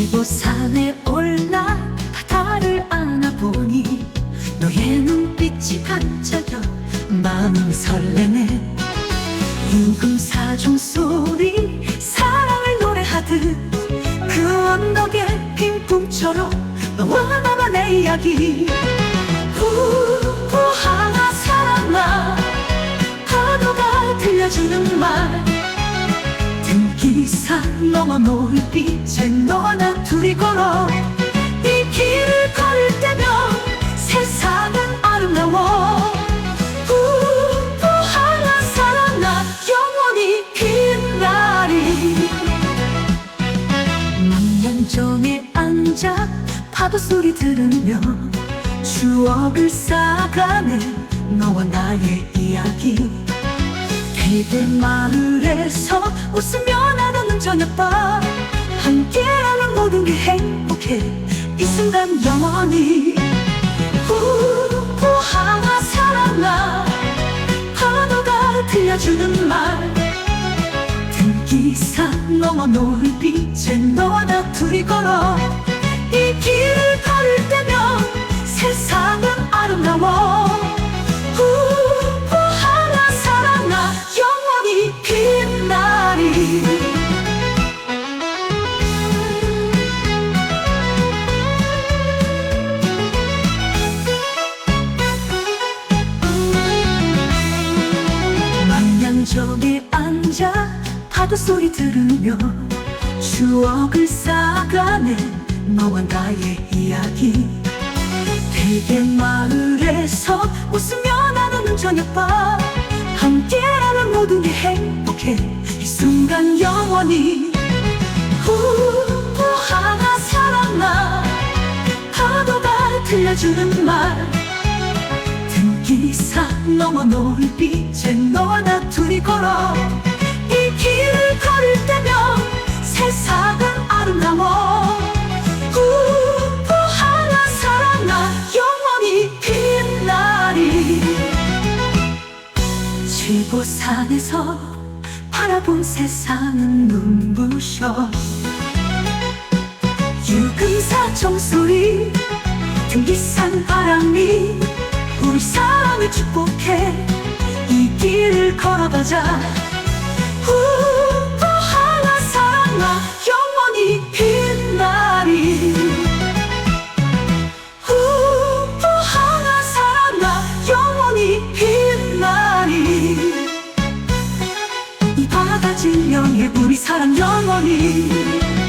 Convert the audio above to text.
지보산에 올라 바다를 안아보니 너의 눈빛이 반짝여 마음 설레네. 임금사종 소리 사랑을 노래하듯 그 언덕에 핀 꿈처럼 너와 나만 의 이야기. 부부하나 사랑아 파도가 들려주는 말. 등 기산 넘어 노을빛에 너와 나 둘이 걸어. 이 길을 걸을 때면 세상은 아름다워. 부부 하나 사랑아 영원히 빛나리. 망연정에 앉아 파도 소리 들으며 추억을 쌓아가네 너와 나의 이야기. 대대 마을에서 웃으며 저녁밥 함께하는 모든 게 행복해. 이 순간 영원히 후보하나 사랑아 파도가 들려주는 말. 등기산 넘어 노을 빛에 너와 나 둘이 걸어 이 길 파도 소리 들으며 추억을 쌓아가네 너와 나의 이야기. 대개 마을에서 웃으며 나누는 저녁밥. 함께하는 모든 게 행복해. 이 순간 영원히 후보하나 사랑아 파도가 들려주는 말. 등기산 넘어 노을빛에 너와 나 둘이 걸어 이 길을 걸을 때면 세상은 아름다워. 후보하나 사랑아 영원히 빛나리. 지보산에서 바라본 세상은 눈부셔. 유금사 종소리 등기산 바람이 우리 사랑을 축복해. 이 길을 걸어가자 진명의 우리 사랑 영원히.